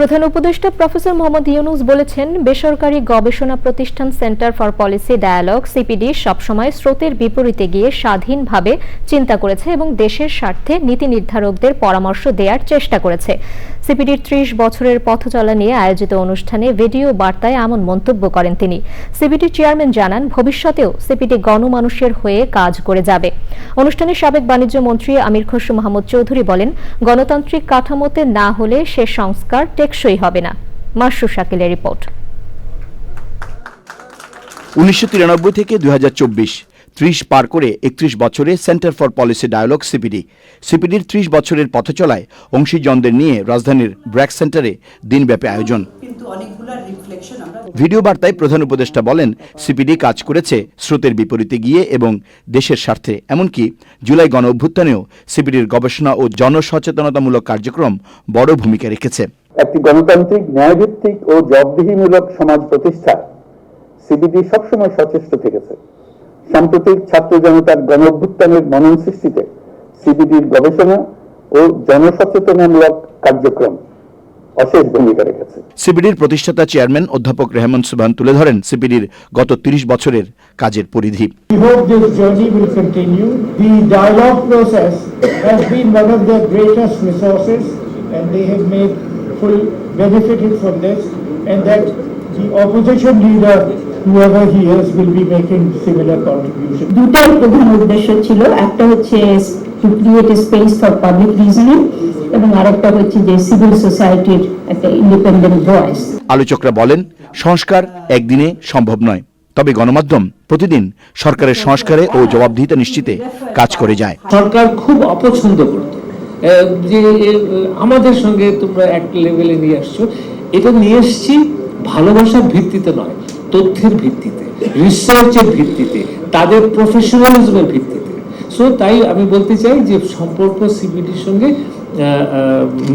প্রধান উপদেষ্টা প্রফেসর মোহাম্মদ ইউনুস বলেছেন, বেসরকারি গবেষণা প্রতিষ্ঠান centre for policy dialogue, CPD, সবসময় স্রোতের বিপরীতে গিয়ে স্বাধীনভাবে চিন্তা করেছে এবং দেশের স্বার্থে নীতি নির্ধারকদের পরামর্শ দেওয়ার চেষ্টা করেছে। সিপিডির ত্রিশ বছরের পথ চলা নিয়ে আয়োজিত অনুষ্ঠানে ভিডিও বার্তায় এমন মন্তব্য করেন তিনি। সিপিডির চেয়ারম্যান জানান, ভবিষ্যতেও সিপিডি গণমানুষের হয়ে কাজ করে যাবে। অনুষ্ঠানে সাবেক বাণিজ্য মন্ত্রী আমির খসরু মাহমুদ চৌধুরী বলেন, গণতান্ত্রিক কাঠামোতে না হলে সে সংস্কার টেকসই হবে না। মাসরু শাকিলের রিপোর্ট। উনিশশো থেকে দুই ত্রিশ পার করে একত্রিশ বছরে centre for policy dialogue CPD. সিপিডির ত্রিশ বছরের পথ চলায় অংশীজনদের নিয়ে রাজধানীর ব্র্যাক সেন্টারে দিনব্যাপী আয়োজন। ভিডিও বার্তায় প্রধান উপদেষ্টা বলেন, সিপিডি কাজ করেছে স্রোতের বিপরীতে গিয়ে এবং দেশের স্বার্থে। এমনকি জুলাই গণ অভ্যুত্থানেও সিপিডির গবেষণা ও জনসচেতনতামূলক কার্যক্রম বড় ভূমিকা রেখেছে। একটি গণতান্ত্রিক ন্যায়ভিত্তিক ও জবাবদিহিমূলক সমাজ প্রতিষ্ঠা। সিবিডি সবসময় সচেষ্ট থেকেছে। সাম্প্রতিক ছাত্র জনতার গণ অভ্যুত্থানের মনন সৃষ্টিতে সিবিডির গবেষণা ও জনসচেতনামূলক কার্যক্রম অশেষ ভূমিকা রেখেছে। সিপিডির প্রতিষ্ঠাতা চেয়ারম্যান অধ্যাপক রেহমান সুবহান তুলে ধরেন সিপিডির গত তিরিশ বছরের কাজের পরিধি। We hope this journey will continue. The dialogue process has been one of their greatest resources and they have made full benefited from this and that the opposition leader, whoever he is, will be making similar contribution. দুটাই প্রধান উদ্দেশ্য ছিল। একটা হচ্ছে to create space for public reasoning এবং আরেকটা হচ্ছে যে সিভিল সোসাইটির একটা ইন্ডিপেন্ডেন্ট ভয়েস আলোচকরা বলেন সংস্কার একদিনে সম্ভব নয়। তবে গণমাধ্যম প্রতিদিন সরকারের সংস্কারে ও জবাবদিহিতা নিশ্চিতে কাজ করে যায়। সরকার খুব অপছন্দ করত। যে আমাদের সঙ্গে তোমরা এক লেভেলে নিয়ে আসছো। এটা নিয়ে এসছি ভালোবাসার ভিত্তিতে নয়, তথ্যের ভিত্তিতে রিসার্চের ভিত্তিতে, তাদের প্রফেশনালিজমের ভিত্তিতে। সো তাই আমি বলতে চাই যে সম্পর্ক সিবিডির সঙ্গে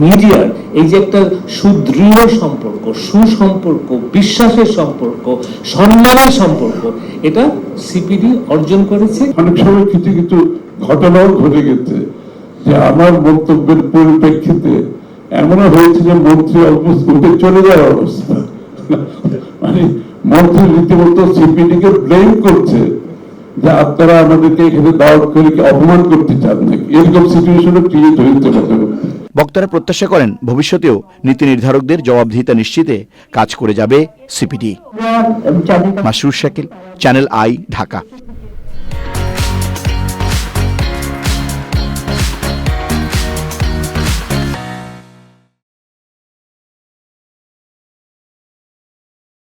মিডিয়ার এই যে একটা সুদৃঢ় সম্পর্ক, সুসম্পর্ক, বিশ্বাসের সম্পর্ক, সম্মানের সম্পর্ক, এটা সিপিডি অর্জন করেছে। অনেক সময় কিছু কিছু ঘটনাও ঘটে গেছে। যে আমার বক্তব্যের পরিপ্রেক্ষিতে এমনও হয়েছে যে মন্ত্রী অলমোস্ট উঠে চলে যাওয়ার অবস্থা। মানে মন্ত্রী রীতিমতো সিপিডি কে ব্লেম করছে যে আপনারা আমাদেরকে এখানে দাওয়াত করে কি অপমান করতে চান নাকি? এরকম সিচুয়েশনও ক্রিয়েট হয়েছে মধ্যে বক্তারা প্রত্যাশা করেন ভবিষ্যতেও নীতি নির্ধারকদের জবাবদিহিতা নিশ্চিতে কাজ করে যাবে CPD. Masrur Shakil channel I Dhaka